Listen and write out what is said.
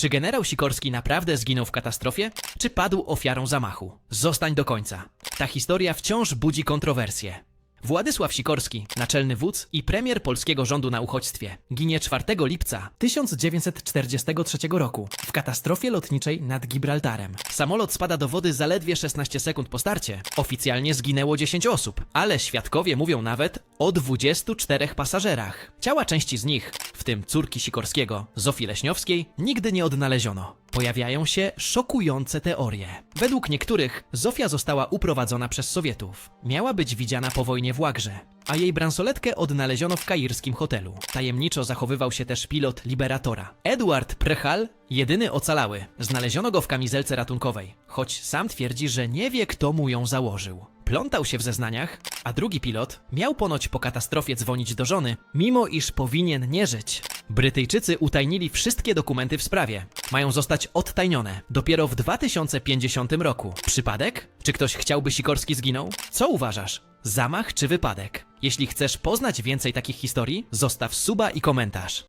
Czy generał Sikorski naprawdę zginął w katastrofie, czy padł ofiarą zamachu? Zostań do końca. Ta historia wciąż budzi kontrowersje. Władysław Sikorski, naczelny wódz i premier polskiego rządu na uchodźstwie, ginie 4 lipca 1943 roku w katastrofie lotniczej nad Gibraltarem. Samolot spada do wody zaledwie 16 sekund po starcie. Oficjalnie zginęło 10 osób, ale świadkowie mówią nawet o 24 pasażerach. Ciała części z nich, w tym córki Sikorskiego, Zofii Leśniowskiej, nigdy nie odnaleziono. Pojawiają się szokujące teorie. Według niektórych Zofia została uprowadzona przez Sowietów. Miała być widziana po wojnie w Łagrze, a jej bransoletkę odnaleziono w kairskim hotelu. Tajemniczo zachowywał się też pilot Liberatora. Edward Prechal, jedyny ocalały. Znaleziono go w kamizelce ratunkowej, choć sam twierdzi, że nie wie, kto mu ją założył. Plątał się w zeznaniach, a drugi pilot miał ponoć po katastrofie dzwonić do żony, mimo iż powinien nie żyć. Brytyjczycy utajnili wszystkie dokumenty w sprawie. Mają zostać odtajnione dopiero w 2050 roku. Przypadek? Czy ktoś chciałby Sikorski zginął? Co uważasz? Zamach czy wypadek? Jeśli chcesz poznać więcej takich historii, zostaw suba i komentarz.